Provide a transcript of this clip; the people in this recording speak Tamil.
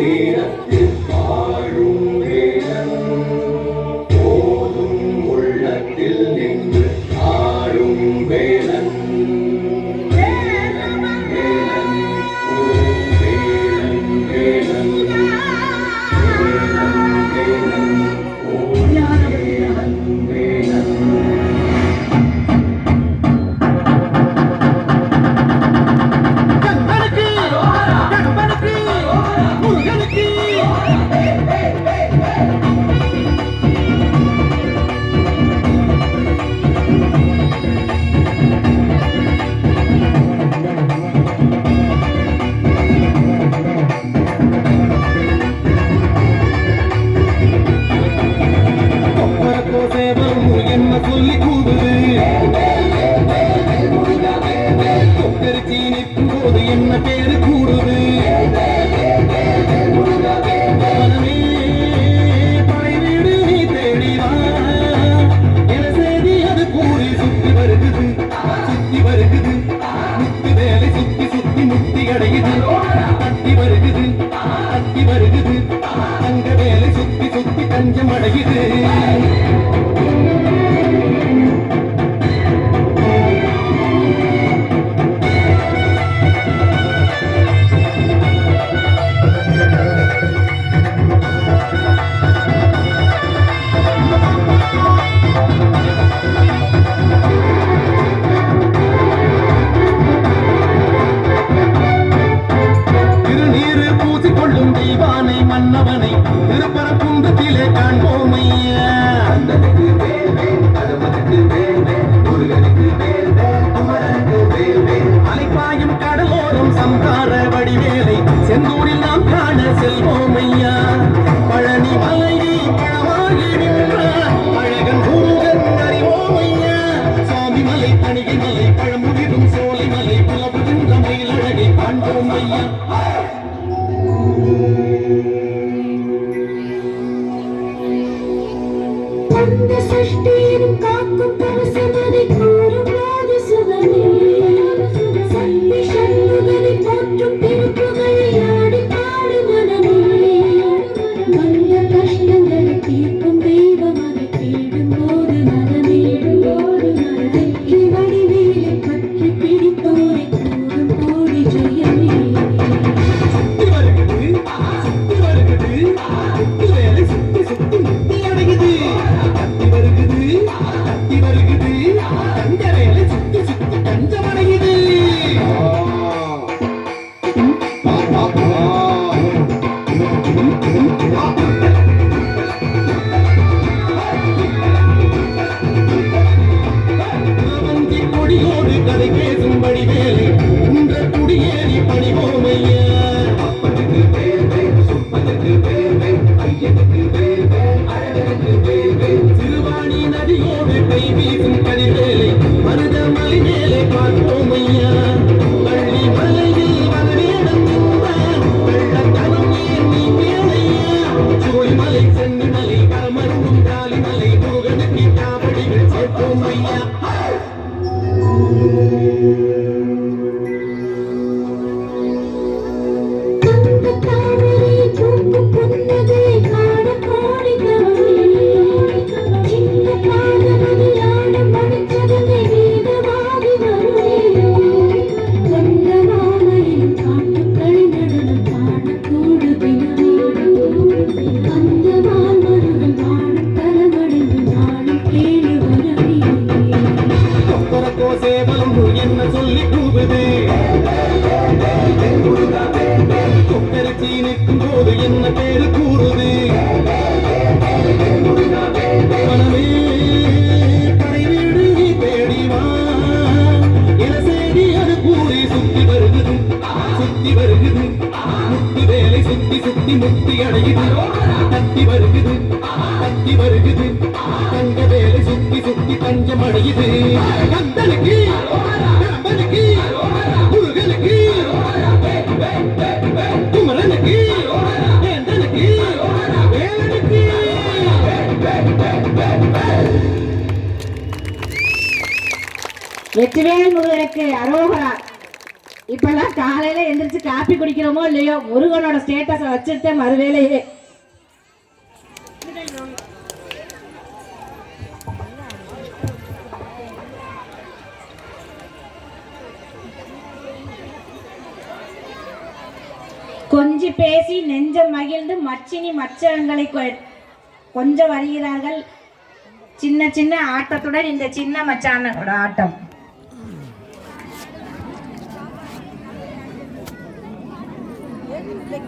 need అడిగి கருமை வீசும் கதிர்வேலை மருதமலை மேலே பார்த்தோம் ஐயா. பள்ளி மலையில் வளவேடம் நின்றான் வெள்ளத்தனம் ஏன் நீ மேலையா சோழி மலை சென்று மலை கரமருந்தும் காலி மலை போகனுக்கு தாவடிகள் சேர்த்தோம் ஐயா. தேவலம்பு என்ன சொல்லி கூவுது சுத்தி சுத்தி முத்தி அடையுது. தட்டி வருகுது தட்டி வருகுது தங்க வேலை சுத்தி சுத்தி தஞ்சம் அடையுது கந்தலுக்கு கம்பலுக்கு முருகனுக்கு குமரனுக்கு ஏந்தனுக்கு வெற்றிவேல் முருகனுக்கு அரோகரா. இப்பெல்லாம் காலையில எந்திரிச்சு காப்பி குடிக்கிறோமோ இல்லையோ முருகனோட ஸ்டேட்டஸை வச்சுட்டு மறுவேலையே கொஞ்சி பேசி நெஞ்சம் மகிழ்ந்து மச்சினி மச்சங்களை கொ- கொஞ்சம் வருகிறார்கள். சின்ன சின்ன ஆட்டத்துடன் இந்த சின்ன மச்சானோட ஆட்டம். like